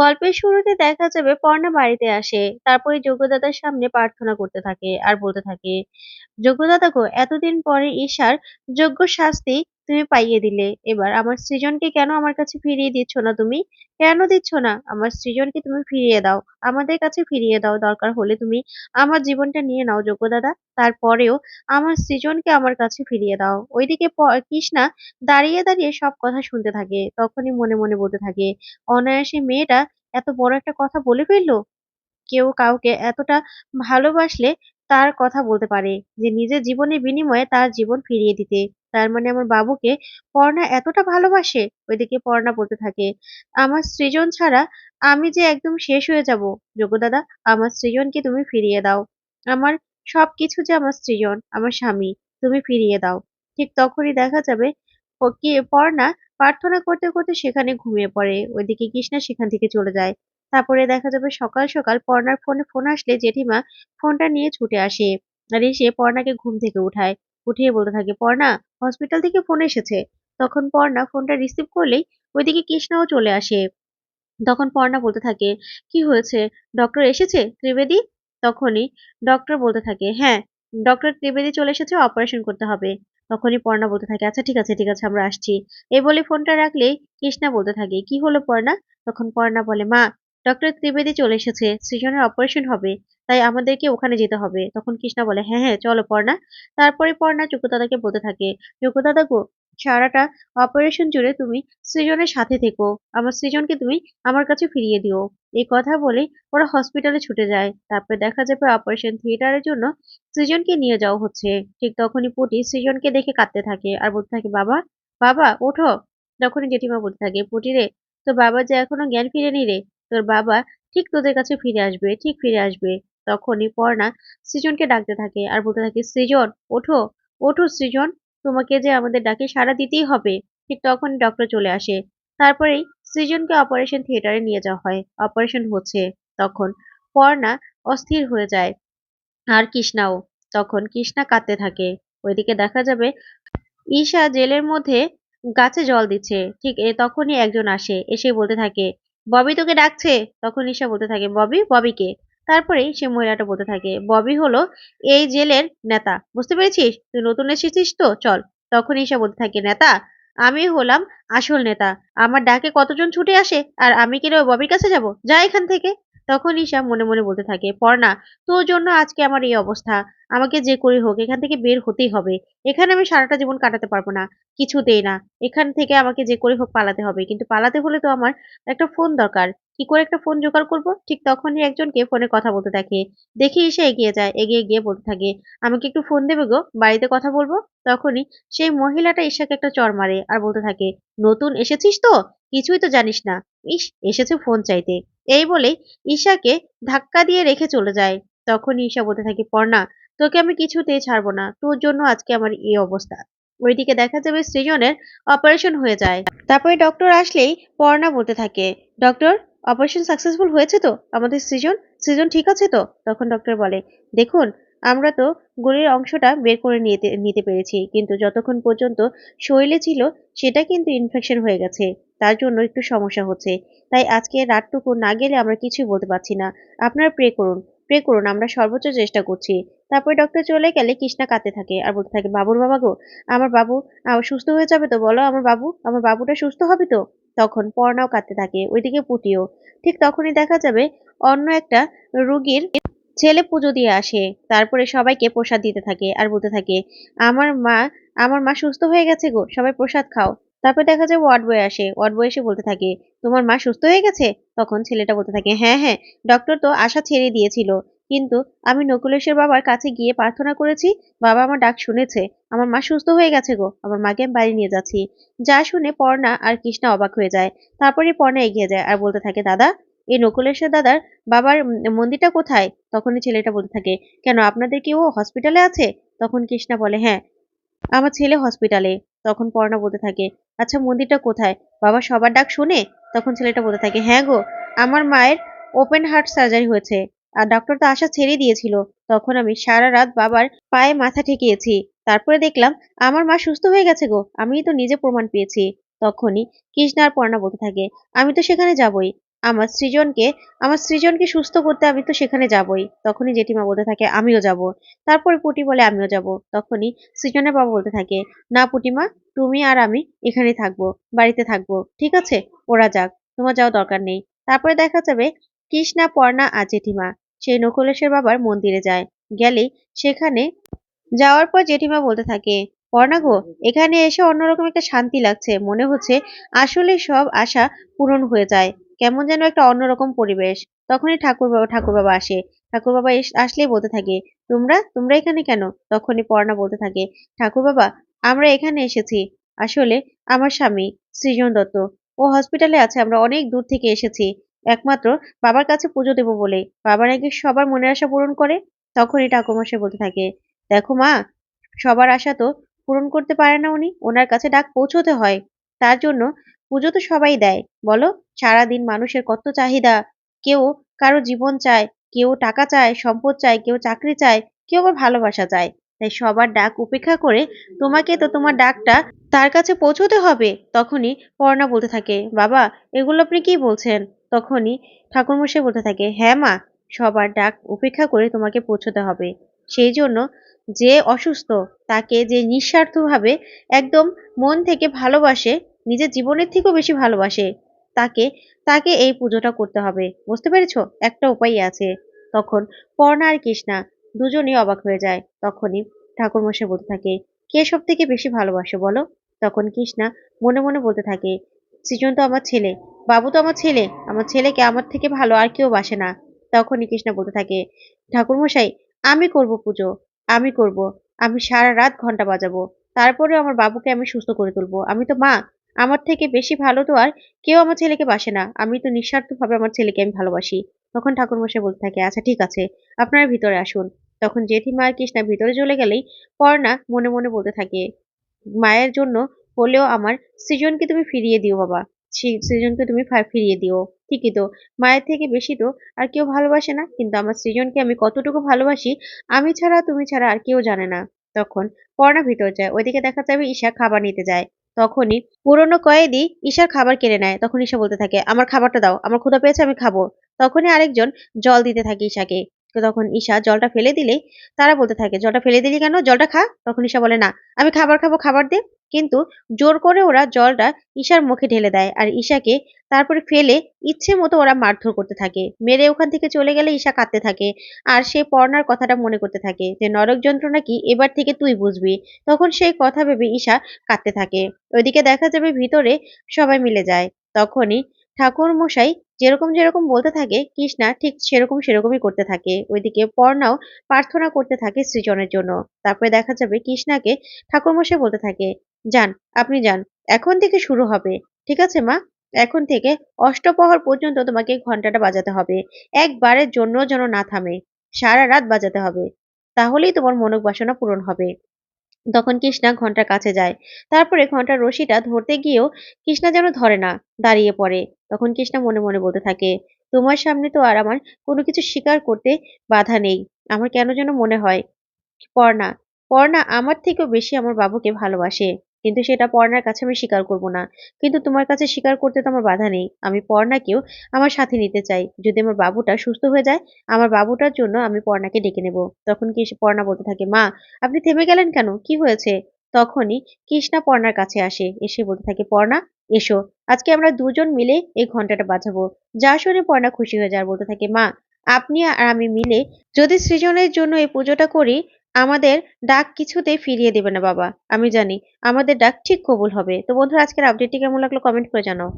গল্পের শুরুতে দেখা যাবে পর্ণা বাড়িতে আসে। তারপরে যোগ্যদাতার সামনে প্রার্থনা করতে থাকে আর বলতে থাকে, যোগ্যদাতা গো এতদিন পরে ঈশার যোগ্য শাস্তি তুমি পাইয়ে দিলে। এবার আমার সৃজনকে কেন আমার কাছে ফিরিয়ে দিচ্ছ না তুমি? কেন দিচ্ছ না? আমার সৃজনকে তুমি ফিরিয়ে দাও। আমাদের কাছে ফিরিয়ে দাও। দরকার হলে তুমি আমার জীবনটা নিয়ে নাও যোগ্য দাদা তারপরেও আমার সৃজনকে আমার কাছে ফিরিয়ে দাও।" ওইদিকে কৃষ্ণা দাঁড়িয়ে, দাঁড়িয়ে সব কথা শুনতে থাকে। তখনই মনে, মনে বলতে থাকে, অনায়াসে মেয়েটা এত বড় একটা কথা বলে ফেলল? কেউ কাউকে এতটা ভালোবাসলে তার কথা বলতে পারে যে নিজের জীবনের বিনিময়ে তার জীবন ফিরিয়ে দিতে। তার মানে আমার বাবুকে পর্ণা এতটা ভালোবাসে? ওইদিকে পর্ণা বলতে থাকে, আমার সৃজন ছাড়া আমি যে একদম শেষ হয়ে যাব। যোগ্যদাদা, আমার সৃজনকে তুমি ফিরিয়ে দাও। আমার সব কিছু যে আমার সৃজন, আমার স্বামী, তুমি ফিরিয়ে দাও। ঠিক তখনই দেখা যাবে পর্ণা প্রার্থনা করতে, করতে সেখানে ঘুমিয়ে পড়ে। ওইদিকে কৃষ্ণা সেখান থেকে চলে যায়। তারপরে দেখা যাবে সকাল, সকাল পর্ণার ফোনে ফোন আসলে জেঠিমা ফোনটা নিয়ে ছুটে আসে। আর এসে পর্ণাকে ঘুম থেকে উঠায়। উঠিয়ে বলতে থাকে, "পর্ণা, হসপিটাল থেকে ফোন এসেছে।" তখন পর্ণা ফোনটা রিসিভ করলেই ওইদিকে কৃষ্ণাও চলে আসে। তখন পর্ণা বলতে থাকে, "কি হয়েছে? ডক্টর এসেছে ত্রিবেদী?" তখনই ডক্টর বলতে থাকে, "হ্যাঁ, ডক্টর ত্রিবেদী চলে এসেছে, অপারেশন করতে হবে।" তখনই পর্ণা বলতে থাকে, "আচ্ছা ঠিক আছে, ঠিক আছে আমরা আসছি।" এই বলে ফোনটা রাখলেই কৃষ্ণা বলতে থাকে, "কি হলো পর্ণা?" তখন পর্ণা বলে, "মা, ডক্টর ত্রিবেদী চলে এসেছে। সৃজনের অপারেশন হবে। তাই আমাদেরকে ওখানে যেতে হবে।" তখন কৃষ্ণা বলে, "হ্যাঁ, হ্যাঁ চলো পর্ণা।" তারপরে পর্ণা যোগ্যদাদাকে বলতে থাকে, "যোগ্যদাদা গো, সারাটা অপারেশন জুড়ে তুমি সৃজনের সাথে থেকো। আমার সৃজনকে তুমি আমার কাছে ফিরিয়ে দিও।" এই কথা বলে ওরা হসপিটালে ছুটে যায়। তারপরে দেখা যাবে অপারেশন থিয়েটারের জন্য সৃজনকে নিয়ে যাওয়া হচ্ছে। ঠিক তখনই পুটি সৃজনকে দেখে কাঁদতে থাকে আর বলতে থাকে, "বাবা, বাবা ওঠো।" তখনই জেঠিমা বলতে থাকে, "পুটি রে, তোর বাবা যে এখনও জ্ঞান ফিরেনি রে। তোর বাবা ঠিক তোদের কাছে ফিরে আসবে, ঠিক ফিরে আসবে।" তখনই পর্ণা সৃজনকে ডাকতে থাকে আর বলতে থাকে, "সৃজন, ওঠো, ওঠো সৃজন, তোমাকে যে আমাদের ডাকে সাড়া দিতেই হবে।" ঠিক তখনই ডক্টর চলে আসে। তারপরেই সৃজনকে অপারেশন থিয়েটারে নিয়ে যাওয়া হয়। অপারেশন হচ্ছে। তখন পর্ণা অস্থির হয়ে যায়। আর কৃষ্ণাও। তখন কৃষ্ণা কাঁদতে থাকে। ওইদিকে দেখা যাবে ঈশা জেলের মধ্যে গাছে জল দিচ্ছে। ঠিক এ তখনই একজন আসে। এসে বলতে থাকে, "ববি তোকে ডাকছে।" তখন ঈশা বলতে থাকে, "ববি? ববিকে?" তারপরেই সে মহিলাটা বলতে থাকে, "ববি হলো এই জেলের নেতা। বুঝতে পেরেছিস? তুই নতুন এসেছিস তো? চল।" তখন ঈশা বলতে থাকে, "নেতা? আমি হলাম আসল নেতা। আমার ডাকে কতজন ছুটে আসে আর আমি কি ওই ববির কাছে যাব? যা এখান থেকে।" তখন ঈশা মনে, মনে বলতে থাকে, "পর্ণা, তোর জন্য আজকে আমার এই অবস্থা। আমাকে যে করে হোক এখান থেকে বের হতেই হবে। এখানে আমি সারাটা জীবন কাটাতে পারব না। কিছুতেই না। এখান থেকে আমাকে যে করে হোক পালাতে হবে। কিন্তু পালাতে হলে তো আমার একটা ফোন দরকার। কি করে একটা ফোন জোগাড় করব?" ঠিক তখনই একজনকে ফোনে কথা বলতে থাকে। দেখে ঈশা এগিয়ে যায়। এগিয়ে গিয়ে বলতে থাকে, "আমাকে একটু ফোন দেবে গো? বাড়িতে কথা বলব।" তখনই সেই মহিলাটা ঈশাকে একটা চর মারে আর বলতে থাকে, "নতুন এসেছিস তো? কিছুই তো জানিস না। ইস, এসেছে ফোন চাইতে।" এই বলেই ঈশাকে ধাক্কা দিয়ে রেখে চলে যায়। তখনই ঈশা বলতে থাকে, "পর্ণা, তোকে আমি কিছুতেই ছাড়বো না। তোর জন্য আজকে আমার এই অবস্থা।" ওইদিকে দেখা যাবে সৃজনের অপারেশন হয়ে যায়। তারপরে ডক্টর আসলেই পর্ণা বলতে থাকে, "ডক্টর, অপারেশন সাকসেসফুল হয়েছে তো? আমাদের সৃজন? সৃজন ঠিক আছে তো?" তখন ডক্টর বলে, "দেখুন, আমরা তো গুলির অংশটা বের করে নিতে নিতে পেরেছি। কিন্তু যতক্ষণ পর্যন্ত শরীরে ছিল সেটা কিন্তু ইনফেকশন হয়ে গেছে। তার জন্য একটু সমস্যা হচ্ছে। তাই আজকে রাতটুকু না গেলে আমরা কিছুই বলতে পারছি না। আপনারা প্রে করুন, প্রে করুন। আমরা সর্বোচ্চ চেষ্টা করছি।" তারপরে ডক্টর চলে গেলে কৃষ্ণা কাঁদতে থাকে আর বলতে থাকে, "বাবুর বাবা গো, আমার বাবু সুস্থ হয়ে যাবে তো বলো? আমার বাবু, আমার বাবুটা সুস্থ হবে তো?" তখন পর্ণাও কাঁদতে থাকে। ওইদিকে পুটিও। ঠিক তখনই দেখা যাবে অন্য একটা রুগীর ছেলে পুজো দিয়ে আসে। তারপরে সবাইকে প্রসাদ দিতে থাকে আর বলতে থাকে, "আমার মা, আমার মা সুস্থ হয়ে গেছে গো। সবাই প্রসাদ খাও।" তারপর দেখা যায় ওয়ার্ড বয় আসে। ওয়ার্ড বয় এসে বলতে থাকে, "তোমার মা সুস্থ হয়ে গেছে?" তখন ছেলেটা বলতে থাকে, "হ্যাঁ, হ্যাঁ, ডক্টর তো আশা ছেড়ে দিয়েছিল। কিন্তু আমি নকুলেশের বাবার কাছে গিয়ে প্রার্থনা করেছি। বাবা আমার ডাক শুনেছে। আমার মা সুস্থ হয়ে গেছে গো। আমার মাকে আমি বাড়ি নিয়ে যাচ্ছি।" যা শুনে পর্ণা আর কৃষ্ণা অবাক হয়ে যায়। তারপরে পর্ণা এগিয়ে যায় আর বলতে থাকে, "দাদা, এই নকুলেশ্বর দাদার বাবার মন্দিরটা কোথায়?" তখনই ছেলেটা বলতে থাকে, "কেন আপনাদের কি ও হসপিটালে আছে?" তখন কৃষ্ণা বলে, "হ্যাঁ, আমার ছেলে হসপিটালে।" তখন পর্ণা বলতে থাকে, "আচ্ছা মন্দিরটা কোথায়? বাবা সবার ডাক শুনে?" তখন ছেলেটা বলতে থাকে, "হ্যাঁ গো, আমার মায়ের ওপেন হার্ট সার্জারি হয়েছে। আর ডক্টর তো আশা ছেড়ে দিয়েছিল। তখন আমি সারা রাত বাবার পায়ে মাথা ঠেকিয়েছি। তারপরে দেখলাম আমার মা সুস্থ হয়ে গেছে গো। আমি তো নিজে প্রমাণ পেয়েছি।" তখনই কৃষ্ণা আর পর্ণা বলতে থাকে, "আমি তো সেখানে যাবই। আমার সৃজনকে আমার সৃজনকে সুস্থ করতে আমি তো সেখানে যাবই তখনই জেঠিমা বলতে থাকে আমিও যাব তারপরে পুটি বলে আমিও যাব তখনই সৃজনের বাবা বলতে থাকে না পুটিমা তুমি আর আমি এখানেই থাকব বাড়িতে থাকব ঠিক আছে ওরা যাক তোমার যাওয়া দরকার নেই তারপরে দেখা যাবে কৃষ্ণা, পর্ণা আর জেঠিমা। সেই নকুলেশের বাবার মন্দিরে যায়। গেলেই সেখানে যাওয়ার পর জেঠিমা বলতে থাকে, পর্ণা গো, এখানে এসে অন্যরকম একটা শান্তি লাগছে। মনে হচ্ছে আসলে সব আশা পূরণ হয়ে যায়। কেমন যেন একটা অন্যরকম পরিবেশ। তখনই ঠাকুর বাবা ঠাকুর বাবা আসে। ঠাকুর বাবা আসলেই বলতে থাকে, তোমরা? তোমরা এখানে কেন? তখনই পর্ণা বলতে থাকে, ঠাকুর বাবা, আমরা এখানে এসেছি। আসলে আমার স্বামী সৃজন দত্ত। ও হসপিটালে আছে, আমরা অনেক দূর থেকে এসেছি। একমাত্র বাবার কাছে পুজো দেবো বলে বাবা নাকি সবার মনের আশা পূরণ করে, তখনই ঠাকুরমশাই বলতে থাকে, দেখো মা, সবার আশা তো পূরণ করতে পারে না উনি, ওনার কাছে ডাক পৌঁছতে হয়। তার জন্য পুজো তো সবাই দেয়। বলো, সারাদিন মানুষের কত চাহিদা? কেউ কারও জীবন চায়, কেউ টাকা চায়, সম্পদ চায়, কেউ চাকরি চায়, কেউ আবার ভালোবাসা চায়। তাই সবার ডাক উপেক্ষা করে তোমাকে তো তোমার ডাকটা তার কাছে পৌঁছতে হবে, তখনই পর্ণা বলতে থাকে। বাবা, এগুলো আপনি কি বলছেন? তখনই ঠাকুরমশাই বলতে থাকে হ্যাঁ মা, সবার ডাক উপেক্ষা করে তোমাকে পৌঁছতে হবে। সেই জন্য যে অসুস্থ তাকে যে নিঃস্বার্থভাবে একদম মন থেকে ভালোবাসে, নিজের জীবনের থেকেও বেশি ভালোবাসে, তাকে তাকে এই পুজোটা করতে হবে। বুঝতে পেরেছ? একটা উপায় আছে। তখন পর্ণা আর কৃষ্ণা দুজনেই অবাক হয়ে যায়। তখনই ঠাকুরমশাই বলতে থাকে, কে সব থেকে বেশি ভালোবাসে বলো? তখন কৃষ্ণা মনে মনে বলতে থাকে, সৃজন তো আমার ছেলে, বাবু তো আমার ছেলে, আমার ছেলেকে আমার থেকে ভালো আর কেউ বাসে না। তখনই কৃষ্ণা বলতে থাকে, ঠাকুরমশাই, আমি করব পুজো, আমি করব, আমি সারা রাত ঘণ্টা বাজাবো তারপরে আমার বাবুকে আমি সুস্থ করে তুলবো। আমি তো মা, আমার থেকে বেশি ভালো তো আর কেউ আমার ছেলেকে বাসে না। আমি তো নিঃস্বার্থভাবে আমার ছেলেকে আমি ভালোবাসি। তখন ঠাকুরমশাই বলতে থাকে আচ্ছা ঠিক আছে, আপনারা ভিতরে আসুন। তখন জেঠিমা আর কৃষ্ণা ভিতরে চলে গেলেই পর্ণা মনে মনে বলতে থাকে, মায়ের জন্য হলেও আমার সৃজনকে তুমি ফিরিয়ে দিও বাবা সৃজনকে তুমি ফিরিয়ে দিও, ঠিকই তো। মায়ের থেকে বেশি তো আর কেউ ভালোবাসে না, কিন্তু আমার সৃজনকে আমি কতটুকু ভালোবাসি, আমি ছাড়া, তুমি ছাড়া আর কেউ জানে না। তখন পর্ণা ভিতর যায়, ওইদিকে দেখা যাবে ঈশা খাবার নিতে যায়। তখনই পুরনো কয়েদি ঈশার খাবার কেড়ে নেয়। তখন ঈশা বলতে থাকে, আমার খাবারটা দাও, আমার ক্ষুধা পেয়েছে, আমি খাব। তখনই আরেকজন জল দিতে থাকে ঈশাকে। তখন ঈশা জলটা ফেলে দিলে তারা বলতে থাকে, জলটা ফেলে দিলি কেন? জলটা খা। তখন ঈশা বলে, না, আমি খাবার খাব, খাবার দে। কিন্তু জোর করে ওরা জলটা ঈশার মুখে ঢেলে দেয় আর ঈশাকে তারপরে ফেলে ইচ্ছে মতো ওরা মারধর করতে থাকে। মেরে ওখান থেকে চলে গেলে ঈশা কাঁদতে থাকে আর সে পর্ণার কথাটা মনে করতে থাকে যে, নরক যন্ত্রণা কি এবার থেকে তুই বুঝবি। তখন সেই কথা ভেবে ঈশা কাঁদতে থাকে। ওইদিকে দেখা যাবে ভিতরে সবাই মিলে যায়। তখনই ঠাকুর মশাই যেরকম যেরকম বলতে থাকে, কৃষ্ণা ঠিক সেরকম সেরকমই করতে থাকে। ওইদিকে পর্ণাও প্রার্থনা করতে থাকে সৃজনের জন্য। তারপরে দেখা যাবে কৃষ্ণাকে ঠাকুরমশাই বলতে থাকে যান, আপনি যান। এখন থেকে শুরু হবে। ঠিক আছে, মা? এখন থেকে অষ্টপহর পর্যন্ত তোমাকে ঘন্টাটা বাজাতে হবে। একবারের জন্য যেন না থামে। সারা রাত বাজাতে হবে। তাহলেই তোমার মনক বাসনা পূরণ হবে। তখন কৃষ্ণা ঘণ্টার কাছে যায়। তারপরে ঘণ্টার রশিটা ধরতে গিয়েও কৃষ্ণা যেন ধরে না, দাঁড়িয়ে পড়ে। তখন কৃষ্ণা মনে মনে বলতে থাকে, তোমার সামনে তো আর আমার কোনো কিছু স্বীকার করতে বাধা নেই। আমার কেন যেন মনে হয়? পর্ণা পর্ণা আমার থেকেও বেশি আমার বাবুকে ভালোবাসে। কিন্তু সেটা পর্ণার কাছে আমি স্বীকার করব না। কিন্তু তোমার কাছে স্বীকার করতে তো আমার বাধা নেই। আমি পর্ণাকেও আমার সাথে নিতে চাই। যদি আমার বাবুটা সুস্থ হয়ে যায়, আমার বাবুটার জন্য আমি পর্ণাকে ডেকে নেব। তখন কি পর্ণা বলতে থাকে, মা, আপনি থেমে গেলেন কেন? কি হয়েছে? তখনই কৃষ্ণা পর্ণার কাছে আসে, এসে বলতে থাকে, পর্ণা, এসো। আজকে আমরা দুজন মিলে এই ঘন্টাটা বাজাবো। যা শুনে পর্ণা খুশি হয়ে যায়। বলতে থাকে, মা, আপনি আর আমি মিলে যদি সৃজনের জন্য এই পুজোটা করি আমাদের ডাক কিছুতেই ফিরিয়ে দেবে না বাবা, আমি জানি। আমাদের ডাক ঠিক কবুল হবে। তো বন্ধুরা, আজকের আপডেটটি কেমন লাগল কমেন্ট করে জানাও।